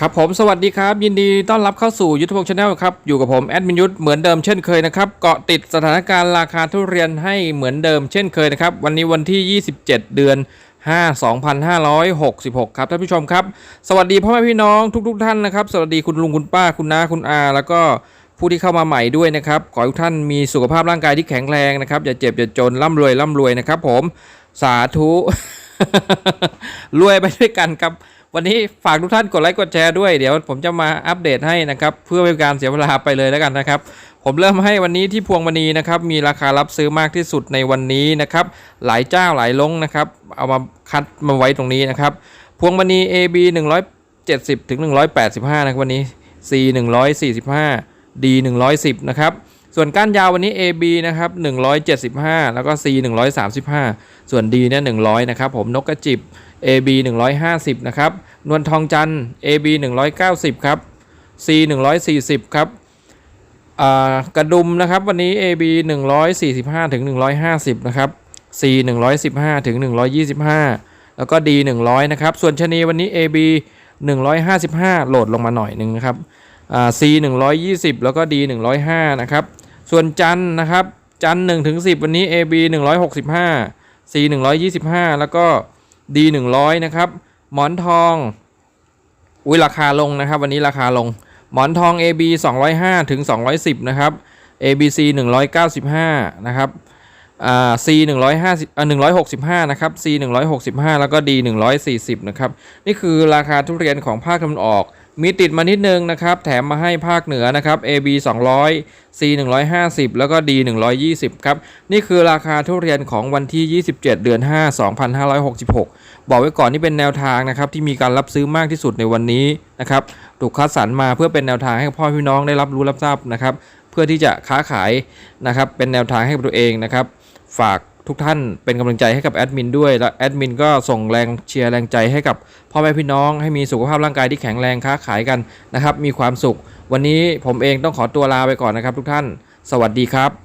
ครับผมสวัสดีครับ ยินดีต้อนรับเข้าสู่ยุทธพงศ์ชาแนลครับ อยู่กับผมแอดมินยุทธเหมือนเดิมเช่นเคยนะครับ เกาะติดสถานการณ์ราคาทุเรียนให้เหมือนเดิมเช่นเคยนะครับ วันนี้วันที่ 27 เดือน 5 2566 ครับท่านผู้ชมครับ สวัสดีพ่อแม่พี่น้องทุกๆท่านนะครับ สวัสดีคุณลุงคุณป้าคุณน้าคุณอา แล้วก็ผู้ที่เข้ามาใหม่ด้วยนะครับ ขอให้ทุกท่านมีสุขภาพร่างกายที่แข็งแรงนะครับอย่าเจ็บอย่าจนร่ำรวยร่ำรวยนะครับ ผมสาธุรวยไปด้วยกันครับ วันนี้ฝากทุกท่านกดไลค์กดแชร์ด้วยเดี๋ยวผมจะมาอัปเดตให้นะครับ เพื่อไม่เป็นการเสียเวลาไปเลยแล้วกันนะครับ ผมเริ่มให้วันนี้ที่พวงมณีนะครับมีราคารับซื้อมากที่สุดในวันนี้นะครับ หลายเจ้าหลายลงนะครับ เอามาคัดมาไว้ตรงนี้นะครับ พวงมณี AB 170ถึง185นะครับวันนี้ C 145 D 110นะครับส่วนก้านยาววันนี้ AB นะครับ175 แล้วก็ C 135 ส่วน D เนี่ย100 นะครับผมนกกระจิบ AB 150นะครับนวลทองจันทร์ AB 190ครับ C 140ครับกระดุมนะครับวันนี้ AB 145ถึง150นะครับ C 115ถึง125 แล้วก็ D 100นะครับส่วนชนีวันนี้ AB 155 โหลดลงมาหน่อยหนึ่งนะครับ C 120 แล้วก็ D 105นะครับส่วนจันนะครับจัน1ถึง10 วันนี้ AB 165 C 125 แล้วก็ D 100นะครับ หมอนทอง อุ้ยราคาลงนะครับ วันนี้ราคาลง หมอนทอง AB 205ถึง210 นะครับ ABC 195 นะครับอ่า C 150อ่า165 นะครับ C 165 แล้วก็ D 140 นะครับ นี่คือราคาทุเรียนของภาคตะวันออก มีติดมานิดนึงนะครับ แถมมาให้ภาคเหนือนะครับ AB 200 C 150 แล้วก็ D 120 ครับ นี่คือราคาทุเรียนของวันที่ 27 เดือน 5 2566 บอกไว้ก่อนนี่เป็นแนวทางนะครับ ที่มีการรับซื้อมากที่สุดในวันนี้นะครับ ถูกคัดสรรมาเพื่อเป็นแนวทางให้พ่อพี่น้องได้รับรู้รับทราบนะครับ เพื่อที่จะค้าขายนะครับ เป็นแนวทางให้กับตัวเองนะครับ ฝาก ทุกท่านเป็นกำลังใจให้กับแอดมินด้วย และแอดมินก็ส่งแรงเชียร์แรงใจให้กับพ่อแม่พี่น้องให้มีสุขภาพร่างกายที่แข็งแรงค้าขายกันนะครับ มีความสุข วันนี้ผมเองต้องขอตัวลาไปก่อนนะครับ ทุกท่าน สวัสดีครับ